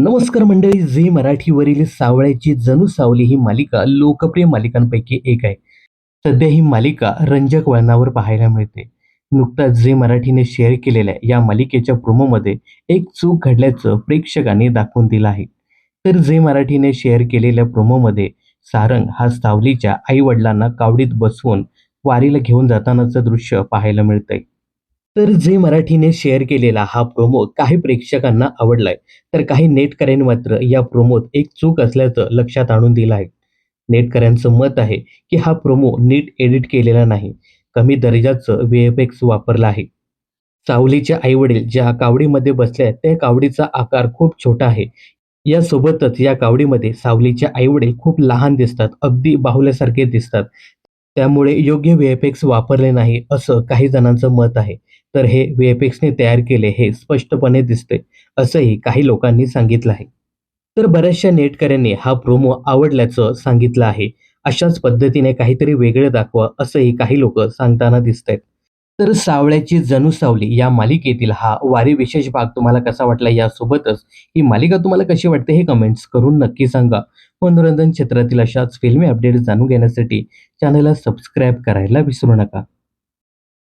नमस्कार मंडळी झी मराठीवरील सावळ्याची जणू सावली ही मालिका लोकप्रिय मालिकांपैकी एक आहे. सध्या ही मालिका रंजक वळणावर पाहायला मिळते. नुकताच झी मराठीने शेअर केलेल्या या मालिकेच्या प्रोमोमध्ये एक चूक घडल्याचं प्रेक्षकांनी दाखवून दिलं आहे. तर झी मराठीने शेअर केलेल्या प्रोमोमध्ये सारंग हा सावलीच्या आई वडिलांना कावडीत बसवून वारीला घेऊन जातानाचं दृश्य पाहायला मिळतंय. तर जे मराठीने शेअर केलेला हा प्रोमो काही प्रेक्षकांना आवडलाय तर काही नेटकऱ्यांनी मात्र या प्रोमोत एक चूक असल्याचं लक्षात आणून दिलं आहे. नेटकऱ्यांचं मत आहे की हा प्रोमो नीट एडिट केलेला नाही कमी दर्जाचं व्हीएफएक्स वापरला आहे. सावलीचे आईवडील ज्या कावडीमध्ये बसले आहेत त्या कावडीचा आकार खूप छोटा आहे. यासोबतच या कावडीमध्ये सावलीचे आईवडील खूप लहान दिसतात अगदी बाहुल्यासारखे दिसतात. त्यामुळे योग्य व्हीएफएक्स वापरले नाही असं काही जणांचं मत आहे. तर हे व्हीएफएक्सने तयार केले हे स्पष्टपणे दिसते असंही काही लोकांनी सांगितलं आहे. तर बऱ्याचशा नेटकऱ्यांनी हा प्रोमो आवडल्याचं सांगितलं आहे. अशाच पद्धतीने काहीतरी वेगळं दाखवा असंही काही लोक सांगताना दिसत आहेत तर सावळ्याची जणू सावली या मालिकेतील हा वारी विशेष भाग तुम्हाला कसा वाटला यासोबतच ही मालिका तुम्हाला कशी वाटते हे कमेंट्स करून नक्की सांगा. मनोरंजन क्षेत्रातील अशाच फिल्मी अपडेट जाणून घेण्यासाठी चॅनलला सबस्क्राईब करायला विसरू नका.